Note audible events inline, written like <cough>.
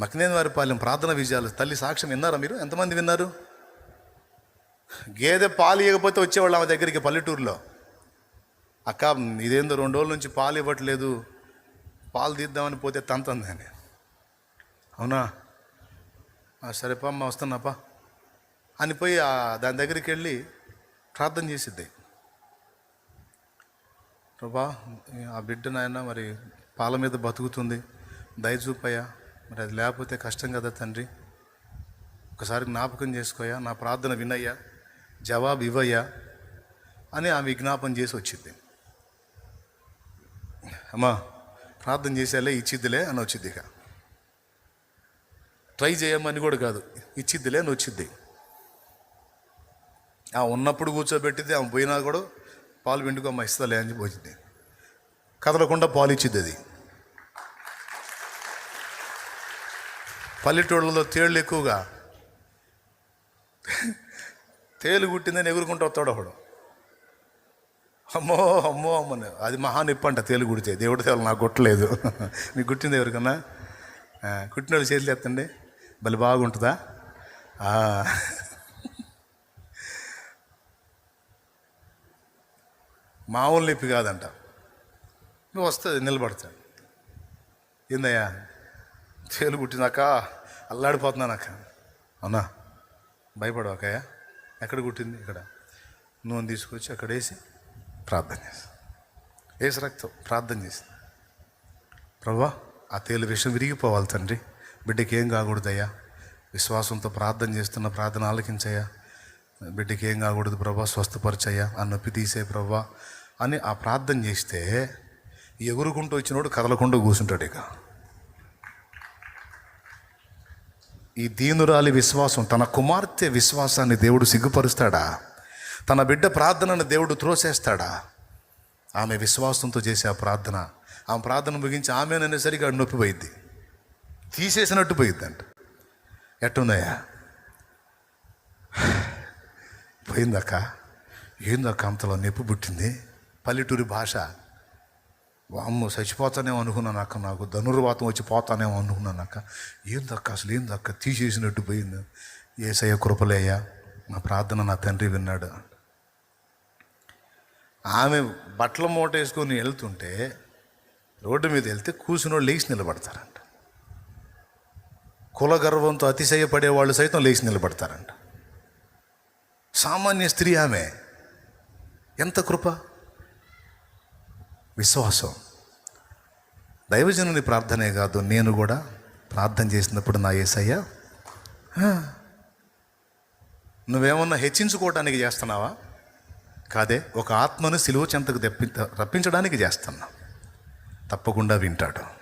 మకినేని వారి పాలెం ప్రార్థన విజయాలు తల్లి సాక్ష్యం విన్నారా మీరు? ఎంతమంది విన్నారు? గేదె పాలు ఇవ్వకపోతే వచ్చేవాళ్ళు ఆమె దగ్గరికి పల్లెటూరులో. అక్క ఇదేందో రెండు రోజుల నుంచి పాలు ఇవ్వట్లేదు. పాలు తీద్దామని పోతే తంతంది అని. అవునా? సరేపా అమ్మ వస్తున్నాపా అని పోయి దాని దగ్గరికి వెళ్ళి ప్రార్థన చేసిద్ది. ప్రభా ఆ బిడ్డ నాయన మరి పాల మీద బతుకుతుంది. దయచూపయ్యా మరి అది లేకపోతే కష్టం కదా తండ్రి. ఒకసారి జ్ఞాపకం చేసుకోయా నా ప్రార్థన వినయ్యా జవాబు ఇవ్వయ్యా అని ఆమె విజ్ఞాపన చేసి వచ్చింది. అమ్మా ప్రార్థన చేసేలే ఇచ్చిద్దిలే అని వచ్చింది ఇక. ట్రై చేయమని కూడా కాదు ఇచ్చిద్దిలే అని వచ్చింది. ఆ ఉన్నప్పుడు కూర్చోబెట్టింది ఆమె పోయినా కూడా పాలు పిండుకో అమ్మ ఇస్తలే అని చెప్పి వచ్చింది కదలకుండా పాలు ఇచ్చిద్ది అది. పల్లెటూళ్ళలో తేళ్ళు ఎక్కువగా. తేలు కుట్టిందని ఎగురుకుంటూ వస్తాడు ఒకడు అమ్మో అమ్మో అమ్మని అది మహా నిప్పంట అంట తేలు కుడితే దేవుడి తేలు నాకు కుట్టలేదు. <laughs> మీకు కుట్టింది ఎవరికన్నా? కుట్టిన వాళ్ళు చేతులు ఎత్తండి. భలే బాగుంటుందా? మామూలు నొప్పి కాదంట. నువ్వు వస్తుంది నిలబడతాడు. ఏందయ్యా? తేలు కుట్టినాక అల్లాడిపోతున్నానక్క. అవునా? భయపడవకయ్యా ఎక్కడ కుట్టింది? ఇక్కడ. నూనె తీసుకొచ్చి అక్కడ వేసి ప్రార్థన చేసి వేసి రక్తం ప్రార్థన చేసి ప్రభా ఆ తేలు విషయం విరిగిపోవాలి తండ్రి. బిడ్డకి ఏం కాకూడదయ్యా? విశ్వాసంతో ప్రార్థన చేస్తున్న ప్రార్థన ఆలకించయ్యా. బిడ్డకి ఏం కాకూడదు ప్రభా స్వస్థపరచయ్యా. ఆ నొప్పి తీసే ప్రభా అని ఆ ప్రార్థన చేస్తే ఎగురుకుంటూ వచ్చినోడు కదలకుండా కూర్చుంటాడు ఇక. ఈ దీనురాలి విశ్వాసం తన కుమార్తె విశ్వాసాన్ని దేవుడు సిగ్గుపరుస్తాడా? తన బిడ్డ ప్రార్థనను దేవుడు త్రోసేస్తాడా? ఆమె విశ్వాసంతో చేసే ఆ ప్రార్థన ఆమె ప్రార్థన ముగించి ఆమెననేసరికి ఆడు నొప్పి పోయిద్ది. తీసేసినట్టు పోయిద్దంట. ఎట్టుందయ్యా? పోయిందక్క? ఏందక్క అంతలో నొప్పి పుట్టింది? పల్లెటూరి భాష. అమ్మ చచ్చిపోతానేమో అనుకున్నాను అక్క నాకు ధనుర్వాతం వచ్చి పోతానేమో అనుకున్నాను అక్క ఏందక్క అసలు ఏందక్క తీసేసినట్టు పోయింది. ఏసయ్య కృపలేయ్యా నా ప్రార్థన నా తండ్రి విన్నాడు. ఆమె బట్టల మూట వేసుకొని వెళ్తుంటే రోడ్డు మీద వెళ్తే కూర్చున్నోళ్ళు లేచి నిలబడతారంట. కుల గర్వంతో అతిశయపడే వాళ్ళు సైతం లేచి నిలబడతారంట. సామాన్య స్త్రీ ఆమె. ఎంత కృప? విశ్వాసం. దైవజనుని ప్రార్థనే కాదు నేను కూడా ప్రార్థన చేసినప్పుడు నా ఏసయ్య నువ్వేమన్నా హెచ్చించుకోవటానికి చేస్తున్నావా? కాదే ఒక ఆత్మను సిలువ చెంతకు తెప్పి రప్పించడానికి చేస్తున్నా. తప్పకుండా వింటాడు.